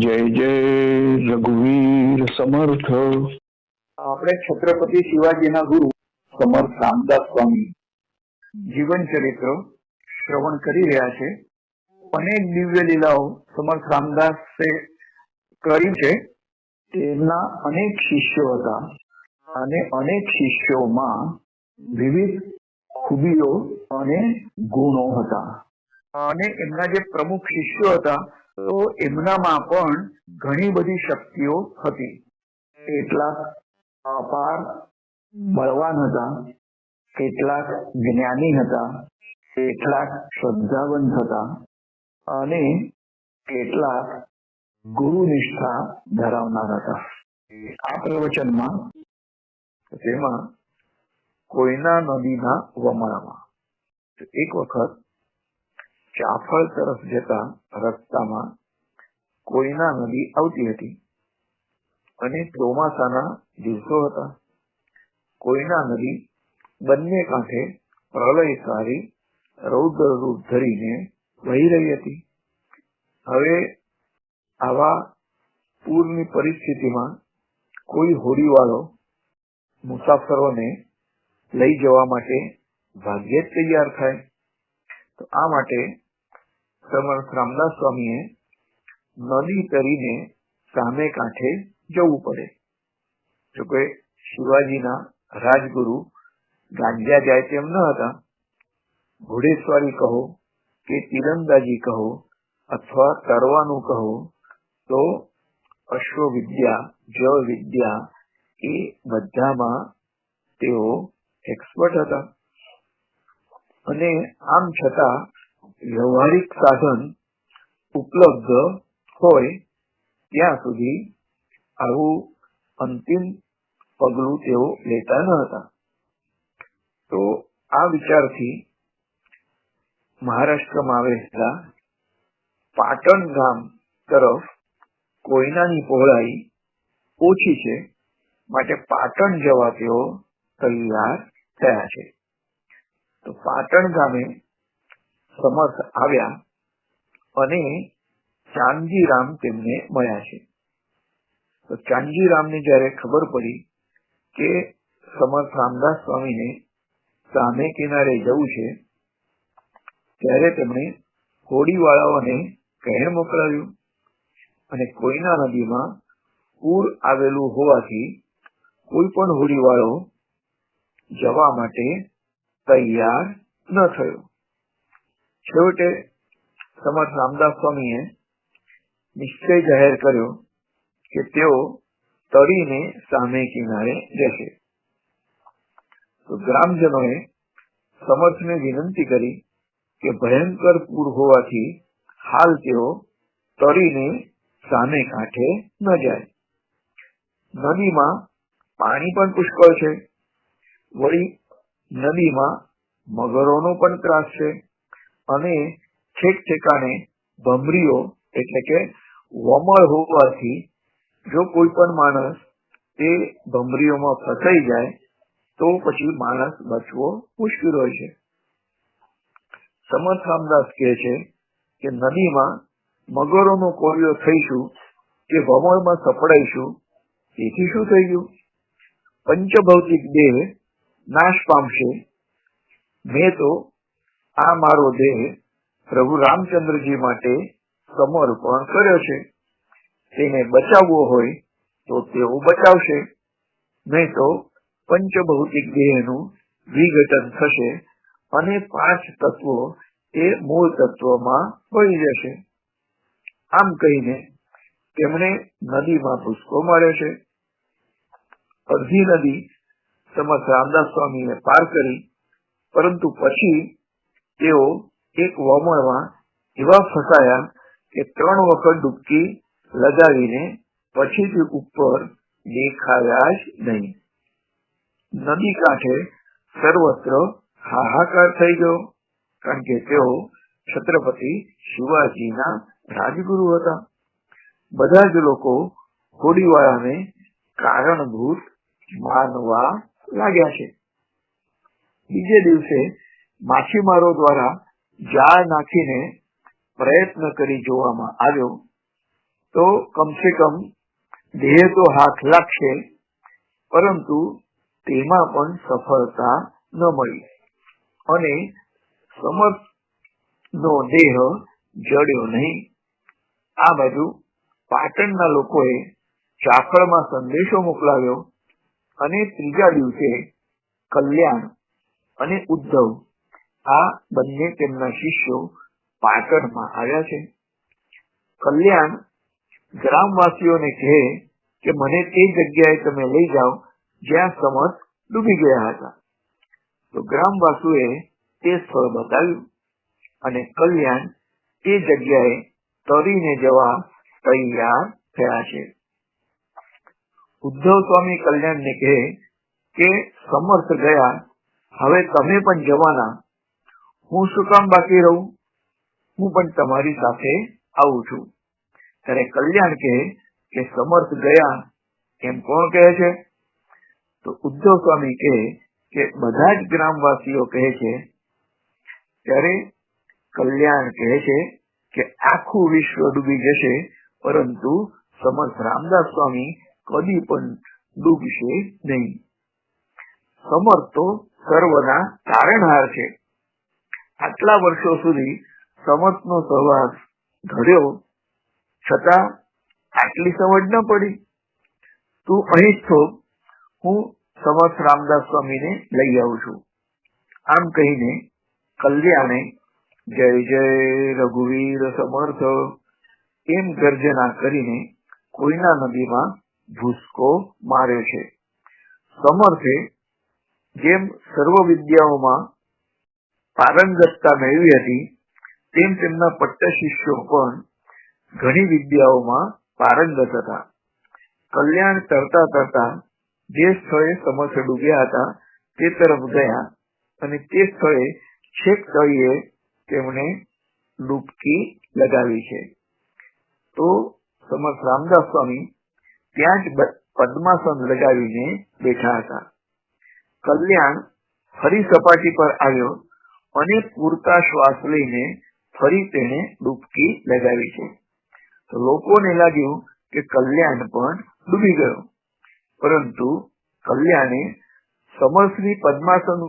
જય જય રઘુવીર સમર્થ. આપણે છત્રપતિ શિવાજીના ગુરુ સમર્થ રામદાસ સ્વામી જીવન ચરિત્ર શ્રવણ કરી રહ્યા છે. અનેક દિવ્ય લીલાઓ સમર્થ રામદાસે કરી છે. તેમના અનેક શિષ્યો હતા અને અનેક શિષ્યોમાં વિવિધ ખૂબીઓ અને ગુણો હતા. અને એમના જે પ્રમુખ શિષ્યો હતા, તો એમનામાં પણ ઘણી બધી શક્તિઓ હતી. કેટલાક અપાર બળવાન હતા, કેટલાક જ્ઞાની હતા, કેટલાક શ્રદ્ધાવંત હતા અને કેટલાક ગુરુ નિષ્ઠા ધરાવનાર હતા. આ પ્રવચનમાં, તેમાં કોઈના નદીના વમળમાં એક વખત ચાફળ તરફ જતા રસ્તામાં કોયના નદી આવતી હતી અને ચોમાસાના દિવસો હતા. કોઈના નદી બંને કાંઠે પ્રલયકારી રૌદ્ર રૂપ ધરીને વહી રહી હતી. હવે આવા પૂરની પરિસ્થિતિમાં કોઈ હોડીવાળો મુસાફરોને લઈ જવા માટે ભાગ્યે જ તૈયાર થાય. તો આ માટે સમર્થ રામદાસ સ્વામીએ નદી તરીને સામે કાંઠે જવું પડે. જો કે શિવાજીના રાજગુરુ ગાંજ્યા જાય તેમ ન હતા. ઘોડેસવારી કહો કે તીરંદાજી કહો અથવા તરવાનું કહો તો અશ્વ વિદ્યા જળ વિદ્યા એ બધામાં તેઓ એક્સપર્ટ હતા. અને આમ છતાં વ્યવહારિક સાધન ઉપલબ્ધ હોય ત્યાં સુધી આવું અંતિમ પગલું તેઓ લેતા ન હતા. તો આ વિચારથી મહારાષ્ટ્રમાં આવેલા પાટણ ગામ તરફ કોયનાની પહોળાઈ ઓછી છે. માટે પાટણ જવા તેઓ તૈયાર થયા છે. તો પાટણ ગામે સમર્થ આવ્યા અને ચાંદજીરામ તેમને મળ્યા છે. તો ચાંદજીરામને જયારે ખબર પડી કે સમર્થ રામદાસ સ્વામીને સામે કિનારે જવું છે, ત્યારે તેમણે હોડીવાળાઓને કહેણ મોકલાવ્યું અને કોઈના નદીમાં પૂર આવેલું હોવાથી કોઈ પણ હોડીવાળો જવા માટે તૈયાર ન થયો. છેવટે સમર્થ રામદાસ સ્વામીએ નિશ્ચય જાહેર કર્યો કે તેઓ તળીને સામે કિનારે જશે તો ગ્રામજનોએ સમર્થને વિનંતી કરી કે ભયંકર પૂર હોવાથી હાલ તેઓ તળીને સામે કાંઠે ન જાય. નદીમાં પાણી પણ પુષ્કળ છે. વળી નદીમાં મગરોનો પણ ત્રાસ છે અને ઠેક ઠેકાણે ભમરીઓ એટલે કે વમળ હોવાથી જો કોઈ પણ માણસ તે ભમરીઓમાં ફસાઈ જાય, તો પછી માણસ બચવો મુશ્કેલ હોય છે. સમર્થ રામદાસ કહે છે કે નદીમાં મગરોનો કોરિયો થઈશું, કે વમળમાં સપડાઈશું, તેથી શું થઈ ગયું? પંચભૌતિક દેહ નાશ પામશે. મેં તો આ મારો દેહ પ્રભુ રામચંદ્રજી માટે સમર્પણ કર્યો છે. તેને બચાવવો હોય તો તેઓ બચાવશે. નહીં તો પંચભૌતિક દેહનું વિઘટન થશે અને પાંચ તત્વો એ મૂળ તત્વમાં ભળી જશે. આમ કહીને તેમણે નદીમાં ભૂસકો માર્યો છે. અડધી નદી સમર્થ રામદાસ ને પાર કરી, પરંતુ પછી તેઓ એક વમળમાં એવા ફસાયા કે ત્રણ વખત ડૂબકી લગાવીને પછીથી ઉપર દેખાયા જ નહીં. નદી કાંઠે સર્વત્ર હાહાકાર થઈ ગયો, કારણ કે તેઓ છત્રપતિ શિવાજીના રાજગુરુ હતા. બધા જ લોકો હોડીવાળાને કારણભૂત માનવા લાગ્યા છે. બીજે દિવસે માછીમારો દ્વારા જાળ નાખીને પ્રયત્ન કરી જોવામાં આવ્યો તો કમસે કમ દેહ તો હાથ લાગશે, પરંતુ તેમાં પણ સફળતા ન મળી. અને સમર્થ નો દેહ જડ્યો નહીં. આ બાજુ પાટણના લોકોએ ચાકળમાં સંદેશો મોકલાવ્યો અને ત્રીજા દિવસે કલ્યાણ અને ઉદ્ધવ આ બંને તેમના શિષ્યો પાટણમાં આવ્યા છે. કલ્યાણ ગ્રામવાસીઓને કહે કે મને તે જગ્યાએ તમે લઈ જાઓ જ્યાં સમર્થ ડૂબી ગયા હતા. તો ગ્રામવાસીઓએ તે સ્થળ બતાવ્યું અને કલ્યાણ તે જગ્યાએ તરીને જવા તૈયાર થયા છે. ઉદ્ધવ સ્વામી કલ્યાણને કહે કે, સમર્થ ગયા. હવે તમે પણ જવાના. હું શું કામ બાકી રહું? હું પણ તમારી સાથે આવું છું. ત્યારે કલ્યાણ કહે કે, સમર્થ ગયા. એમ કોણ કહે છે? તો ઉદ્ધવ સ્વામી કહે કે, બધા જ ગ્રામવાસીઓ કહે છે. ત્યારે કલ્યાણ કહે છે કે, આખું વિશ્વ ડૂબી જશે. પરંતુ સમર્થ રામદાસ સ્વામી કદી પણ ડૂબશે નહીં સમર્થ તો સર્વના તારણહાર છે આટલા વર્ષો સુધી સમર્થનો સહવાસ ધર્યો છતાં આટલી સમજ ન પડી તું અહીં જ છો હું સમર્થ રામદાસ સ્વામીને લઈ આવું છું આમ કહીને કલ્યાણે જય જય રઘુવીર સમર્થ એમ ગર્જના કરીને કોઈના નદીમાં ભૂસકો માર્યો છે. સમર્થે જેમ સર્વ વિદ્યાઓમાં પારંગતતા મેળવી હતી, તેમ તેમના પટ્ટ શિષ્યો પણ ઘણી વિદ્યાઓમાં પારંગત હતા. કલ્યાણ તરતા તરતા જે સ્થળે સમર્થ ડૂબ્યા હતા, તે તરફ ગયા અને તે સ્થળે છેક તળીએ તેમણે ડૂબકી લગાવી છે. તો સમર્થ રામદાસ સ્વામી ત્યાં જ પદ્માસન લગાવીને બેઠા હતા. કલ્યાણ ફરી સપાટી પર આવ્યો અને પૂરતા શ્વાસ લઈને ફરી તેને ડૂબકી લગાવી છે. લોકોને લાગ્યું કે કલ્યાણ પણ ડૂબી ગયો. પરંતુ કલ્યાણે સમરશ્રી પદ્માસન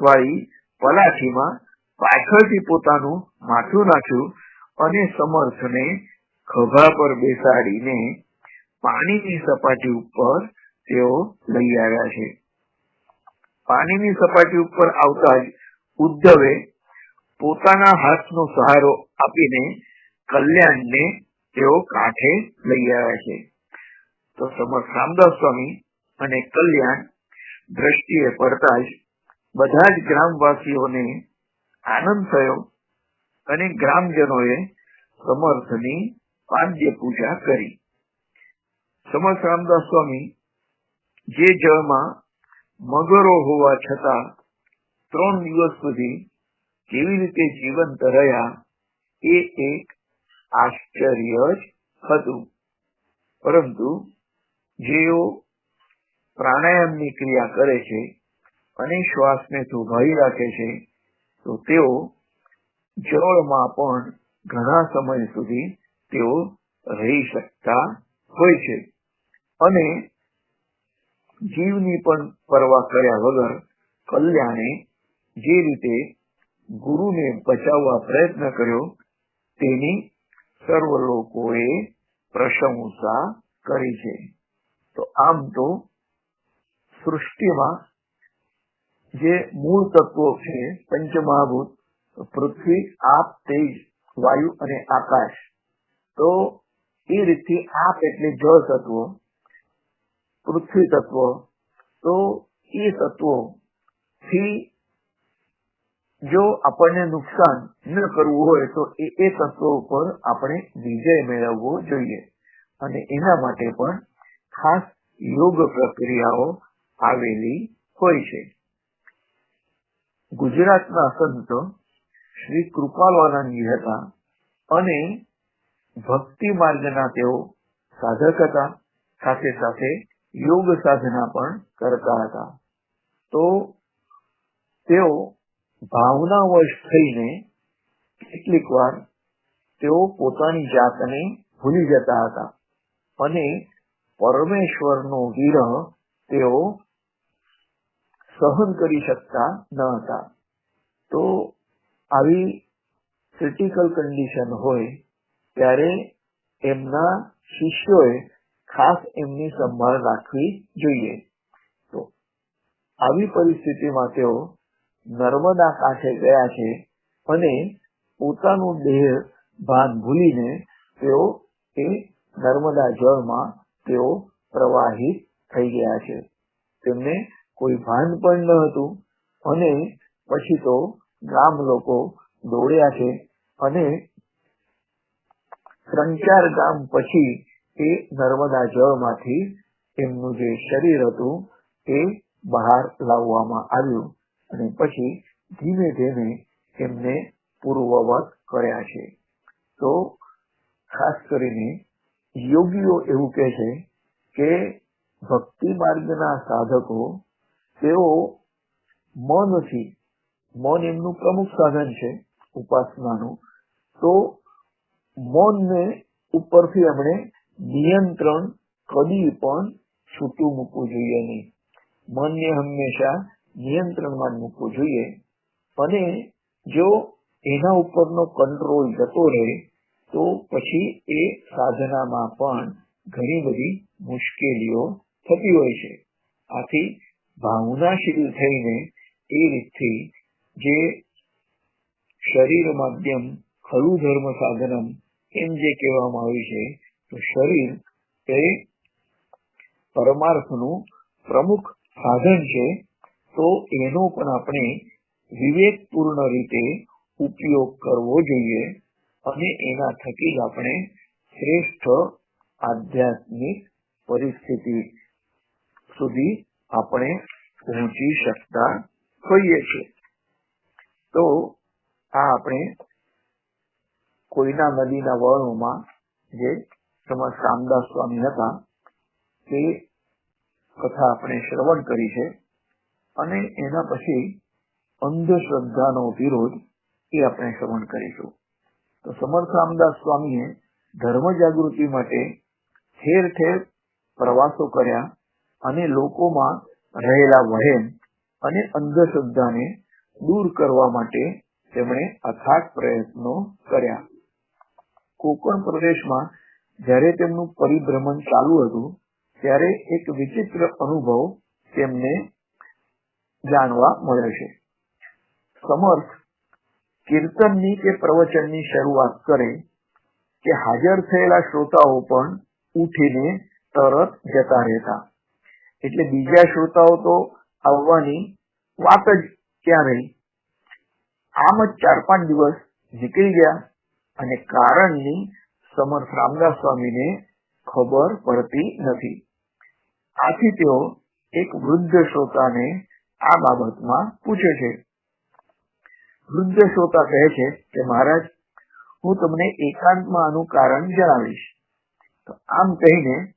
વાળી પલાઠીમાં પાછળથી પોતાનું માથું નાખ્યું અને સમર્થને ખભા પર બેસાડીને પાણીની સપાટી ઉપર તેઓ લઈ આવ્યા છે. પાણીની સપાટી ઉપર આવતા જ ઉદ્ધવે પોતાના હાથનો સહારો આપીને કલ્યાણને તેઓ કાંઠે લઈ આવ્યા છે. તો સમર્થ રામદાસ સ્વામી અને કલ્યાણ દ્રષ્ટિએ પડતા જ બધા જ ગ્રામવાસીઓને આનંદ થયો અને ગ્રામજનોએ સમર્થની પાંદ્ય પૂજા કરી. સમર્થ રામદાસ સ્વામી, જે જળમાં મગરો હોવા છતાં ત્રણ દિવસ સુધી કેવી રીતે જીવંત રહ્યા, એ એક આશ્ચર્ય જ હતું. પરંતુ જેઓ પ્રાણાયામની ક્રિયા કરે છે અને શ્વાસને થોભાવી રાખે છે, તો તેઓ જળમાં પણ ઘણા સમય સુધી તેઓ રહી શકતા હોય છે. અને જીવની પણ પરવા કર્યા વગર કલ્યાણે જે રીતે ગુરુને બચાવવા પ્રયત્ન કર્યો, તેની સર્વ લોકોએ પ્રશંસા કરી છે. તો આમ તો સૃષ્ટિમાં જે મૂળ તત્વો છે, પંચમહાભૂત, પૃથ્વી, આપ, તેજ, વાયુ અને આકાશ, તો એ રીતે આપ એટલે જળ તત્વો પૃથ્વી તત્વ. તો એ તત્વો થી જો આપણને નુકસાન ન કરવું હોય, તો એ તત્વો ઉપર આપણે વિજય મેળવવો જોઈએ. અને એના માટે પણ ખાસ યોગ પ્રક્રિયાઓ આવેલી હોય છે. ગુજરાતના સંત શ્રી કૃપાલવાનંદજી હતા અને ભક્તિ માર્ગના તેઓ સાધક હતા. સાથે સાથે યોગ સાધના પણ કરતા હતા. તો તેઓ ભાવનાવશ થઈને કેટલીક વાર તેઓ પોતાની જાતને ભૂલી જતા હતા અને પરમેશ્વરનો વિરહ તેઓ સહન કરી શકતા ન હતા. તો આવી ક્રિટિકલ કન્ડિશન હોય ત્યારે એમના શિષ્યોએ ખાસ એમની સંભાળ રાખવી જોઈએ. તો આવી પરિસ્થિતિમાં તેઓ નર્મદા કાંઠે ગયા છે અને પોતાનું દેહ ભાન ભૂલીને તેઓ એ નર્મદા જળમાં તેઓ પ્રવાહિત થઈ ગયા છે. તેમને કોઈ ભાન પણ ન હતું અને પછી તો ગામ લોકો દોડ્યા છે અને ત્રણ ચાર ગામ પછી એ નર્મદા જળમાંથી એમનું જે શરીર હતું એ બહાર લાવવામાં આવ્યું અને પછી ધીમે ધીમે એમને પૂર્વવત કર્યા છે. તો ખાસ કરીને યોગીઓ એવું કહે છે કે ભક્તિ માર્ગના સાધકો તેઓ મનથી, મન એમનું પ્રમુખ સાધન છે ઉપાસનાનું, તો મનને ઉપરથી એમણે નિયંત્રણ કદી પણ છૂટું મૂકવું જોઈએ નહીં. મનને હંમેશા નિયંત્રણમાં મૂકવું જોઈએ. અને જો એના ઉપરનો કંટ્રોલ જતો રહે, તો પછી એ સાધનામાં પણ ઘણી બધી મુશ્કેલીઓ થતી હોય છે. આથી ભાવનાશીલ થઈને એ રીતથી જે શરીર માધ્યમ ખરું ધર્મ સાધનમ, એમ જે કહેવામાં આવ્યું છે શરીર એ પરમાર્થનું પ્રમુખ સાધન છે, તો એનો પણ આપણે વિવેકપૂર્ણ રીતે ઉપયોગ કરવો જોઈએ અને એના થકી જ આપણે શ્રેષ્ઠ આધ્યાત્મિક પરિસ્થિતિ સુધી આપણે પહોંચી શકતા હોઈએ છીએ. તો આ આપણે કોઈના નદીના વળોમાં જે સમજ રામદાસ સ્વામી હતા, તે કથા આપણે શ્રવણ કરી છે અને એના પછી અંધશ્રદ્ધાનો વિરોધ એ આપણે શ્રવણ કરીશું. તો સમર્થ રામદાસ સ્વામીએ ધર્મ જાગૃતિ માટે ઠેર ઠેર પ્રવાસો કર્યા અને લોકોમાં રહેલા વહેમ અને અંધશ્રદ્ધાને દૂર કરવા માટે તેમણે અથાગ પ્રયત્નો કર્યા. કોકણ પ્રદેશમાં જ્યારે તેમનું પરિભ્રમણ ચાલુ હતું, ત્યારે એક વિચિત્ર અનુભવ તેમને જાણવા મળે છે. સમર્થ કીર્તનની કે પ્રવચનની શરૂઆત કરે કે હાજર થયેલા શ્રોતાઓ પણ ઉઠીને તરત જતા રહેતા. એટલે બીજા શ્રોતાઓ તો આવવાની વાત જ ક્યાં રહી આમ જ ચાર પાંચ દિવસ નીકળી ગયા અને કારણની સમર્થ રામદાસ સ્વામીને ખબર પડતી નથી. આથી તેઓ એક વૃદ્ધ શ્રોતાને આ બાબતમાં પૂછે છે. વૃદ્ધ શ્રોતા કહે છે કે, મહારાજ, હું તમને એકાંતમાં આનું કારણ જણાવીશ. તો આમ કહીને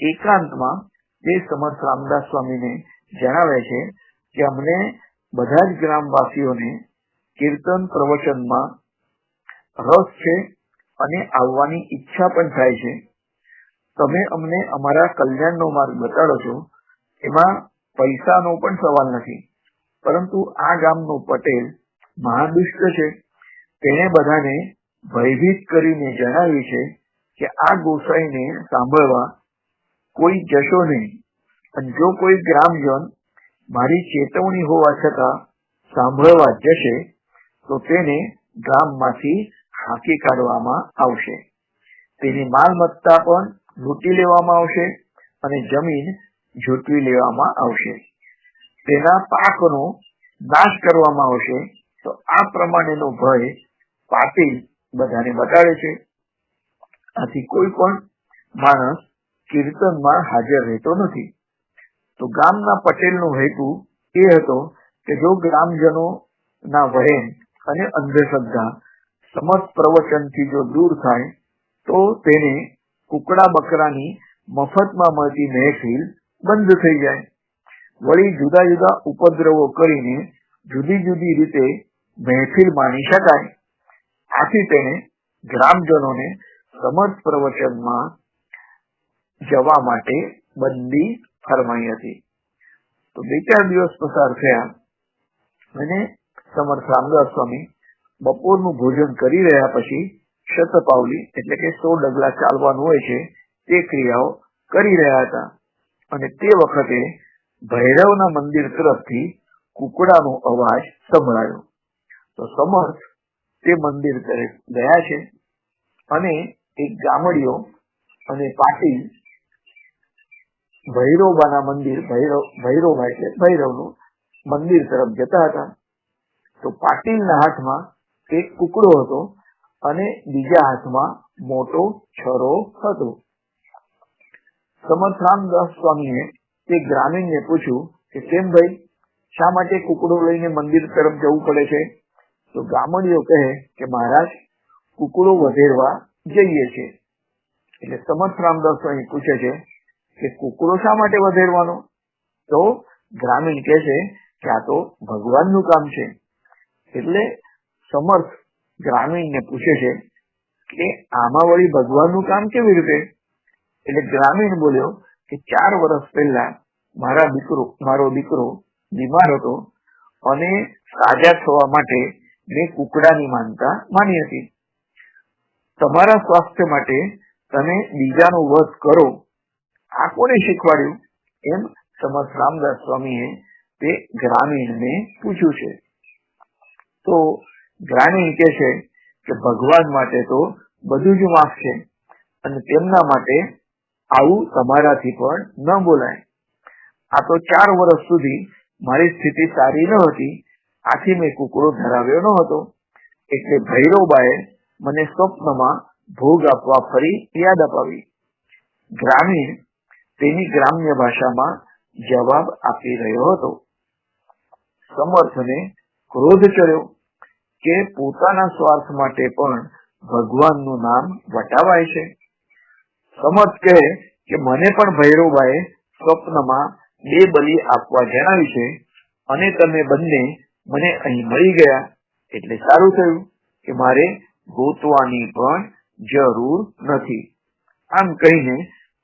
એકાંતમાં તે સમર્થ રામદાસ સ્વામીને જણાવે છે કે, અમને બધા જ ગ્રામવાસીઓને કીર્તન પ્રવચનમાં રસ છે અને આવવાની ઈચ્છા પણ થાય છે. તમે અમને અમારા કલ્યાણનો માર્ગ બતાડો છો. એમાં પૈસાનો પણ સવાલ નથી. પરંતુ આ ગામનો પટેલ મહાદુષ્ટ છે. તેણે બધાને ભયભીત કરીને જણાવ્યું છે કે આ ગોસાઈને સાંભળવા કોઈ જશો નહીં. અને જો કોઈ ગ્રામજન મારી ચેતવણી હોવા છતાં સાંભળવા જશે, તો તેને ગામમાંથી હાંકી કાઢવામાં આવશે. તેની માલમત્તા પણ લૂંટી લેવામાં આવશે અને જમીન ઝૂંટવી લેવામાં આવશે. તેના પાકનો નાશ કરવામાં આવશે તો આ પ્રમાણેનો ભય પાટીલ બધાને બતાડે છે. આથી કોઈ પણ માણસ કીર્તનમાં હાજર રહેતો નથી. તો ગામના પટેલનો હેતુ એ હતો કે જો ગ્રામજનો ના વહેમ અને અંધશ્રદ્ધા સમસ્ત પ્રવચનથી જો દૂર થાય, તો તેને કુકડા બકરાની મફતમાં મળતી મહેફિલ બંધ થઈ જાય. વળી જુદા જુદા ઉપદ્રવો કરીને જુદી જુદી રીતે મહેફિલ માણી શકાય. આથી તેને ગ્રામજનોને સમર્થ પ્રવચનમાં જવા માટે બંદી ફરમાઈ હતી. તો બે ચાર દિવસ પસાર થયા. અને સમર્થ રામદાસ સ્વામી બપોરનું ભોજન કરી રહ્યા પછી શતપાવલી એટલે કે સો ડગલા ચાલવાનું હોય છે, તે ક્રિયાઓ કરી રહ્યા હતા. અને તે વખતે ભૈરવના મંદિર તરફથી કુકડાનો અવાજ સંભળાયો. તો સમર્થ તે મંદિર તરફ ગયા છે અને એક ગામડીઓ અને પાટીલ ભૈરોબાના મંદિર ભૈરવ ભૈરોબા એટલે ભૈરવનું મંદિર તરફ જતા હતા. તો પાટીલના હાથમાં એક કુકડો હતો અને બીજા હાથમાં મોટો છરો હતો. સમર્થરામ દાસ સ્વામીએ તે ગ્રામીણને પૂછ્યું કે, કેમ ભાઈ? શા માટે કુકડો લઈને મંદિર તરફ જવું પડે છે? તો ગામડીઓ કહે કે, મહારાજ, કુકડો વધેરવા જઈએ છે એટલે સમર્થ રામદાસ સ્વામી પૂછે છે કે, કુકડો શા માટે વધેરવાનો? તો ગ્રામીણ કહે છે કે, આ તો ભગવાનનું કામ છે. એટલે સમર્થ ગ્રામીણને પૂછે છે કે આમાં વળી ભગવાનનું કામ કેવી રીતે? એટલે ગ્રામીણ બોલ્યો કે ચાર વર્ષ પહેલા મારા દીકરો, મારો દીકરો બીમાર હતો અને સાજા થવા માટે મેં કુકડાની માનતા માની હતી. તમારા સ્વાસ્થ્ય માટે તમે બીજાનો વધ કરો. આ કોને શીખવાડ્યું? એમ સમર્થ રામદાસ સ્વામીએ તે ગ્રામીણને પૂછ્યું છે. તો ગ્રામીણ કે છે કે ભગવાન માટે તો બધું જ માફ છે અને તેમના માટે આવું તમારાથી પણ ન બોલાય. આ તો ચાર વર્ષ સુધી મારી સ્થિતિ સારી ન હતી. આથી મેં કુકડો ધરાવ્યો ન હતો. એટલે ભૈરવબાએ મને સ્વપ્નમાં ભોગ આપવા ફરી યાદ અપાવી. ગ્રામીણ તેની ગ્રામ્ય ભાષામાં જવાબ આપી રહ્યો હતો. સમર્થને ક્રોધ ચડ્યો. કે પોતાના સ્વાર્થ માટે પણ ભગવાનનું નામ વટાવાય છે. સમર્થ કહે કે મને પણ ભૈરવભાઈ સ્વપ્નમાં બે બલિ આપવા જણાવી છે અને તમે બંને મને અહીં મળી ગયા. એટલે સારું થયું કે મારે ગોતવાની પણ જરૂર નથી. આમ કહીને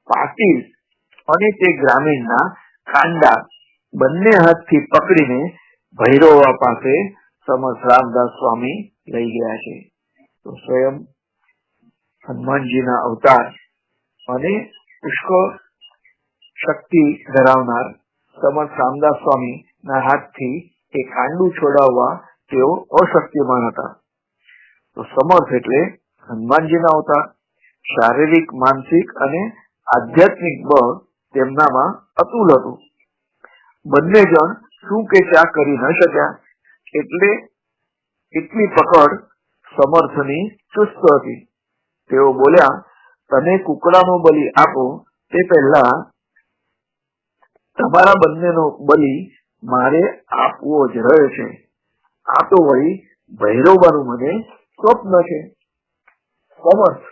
પાટીલ અને તે ગ્રામીણના કાંડા બંને હાથથી પકડીને ભૈરવા પાસે સમર્થ રામદાસ સ્વામી લઈ ગયા છે. તો સ્વયં હનુમાનજીના અવતાર અને પુષ્કળ શક્તિ ધરાવનાર સમર્થ રામદાસ સ્વામી ના હાથથી એ કાંડું છોડાવવા તેઓ અશક્તિમાન હતા. તો સમર્થ એટલે હનુમાનજીના અવતાર, શારીરિક, માનસિક અને આધ્યાત્મિક બળ તેમનામાં અતુલ હતું. બંને જણ શું કે ચા કરી ન શક્યા એટલે એટલી પકડ સમર્થની ચુસ્ત હતી. તેઓ બોલ્યા, તમે કુકડાનો બલિ આપો, તે પહેલા તમારા બંનેનો બલિ મારે આપવો જ રહ્યો છે આ તો વળી ભૈરવબાનું મને સ્વપ્ન છે. સમર્થ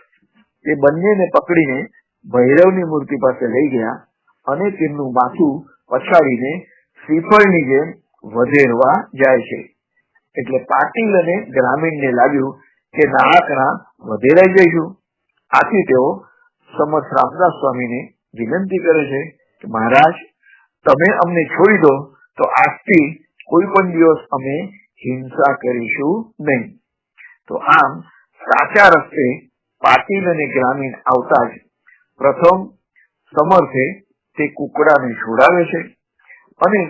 તે બંનેને પકડીને ભૈરવની મૂર્તિ પાસે લઈ ગયા અને તેમનું માથું પછાડીને શ્રીફળની જેમ વધેરવા જાય છે. એટલે પાટીલ અને ગ્રામીણને લાગ્યું કે નાહકના વધેરાઈ જઈશું. આથી તેઓ સમર્થ રામદાસ સ્વામીને વિનંતી કરે છે કે મહારાજ, તમે અમને છોડી દો તો આજથી કોઈ પણ દિવસ અમે હિંસા કરીશું નહીં. તો આમ સાચા રસ્તે પાટીલ અને ગ્રામીણ આવતા જ પ્રથમ સમર્થે તે કુકડાને છોડાવે છે અને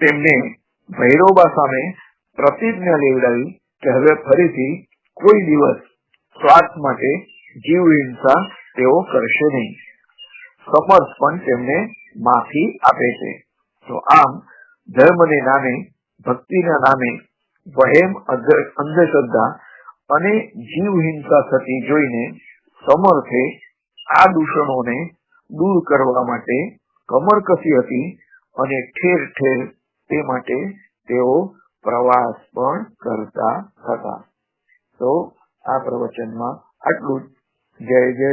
તેમને ભૈરોબા સામે પ્રતિજ્ઞા લેવડાવી કે હવે ફરીથી કોઈ દિવસ સ્વાર્થ માટે જીવ હિંસા તેઓ કરશે નહીં. સમર્થ પણ તેમને માફી આપે છે. તો આમ ધર્મને નામે, ભક્તિના નામે વહેમ અંધશ્રદ્ધા અને જીવ હિંસા થતી જોઈને સમર્થે આ દૂષણોને દૂર કરવા માટે કમર કસી હતી અને ઠેર ઠેર તે માટે તેઓ પ્રવાસ પણ કરતા હતા. તો આ પ્રવચનમાં આટલું જય જય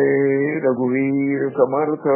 રઘુવીર સમર્થ.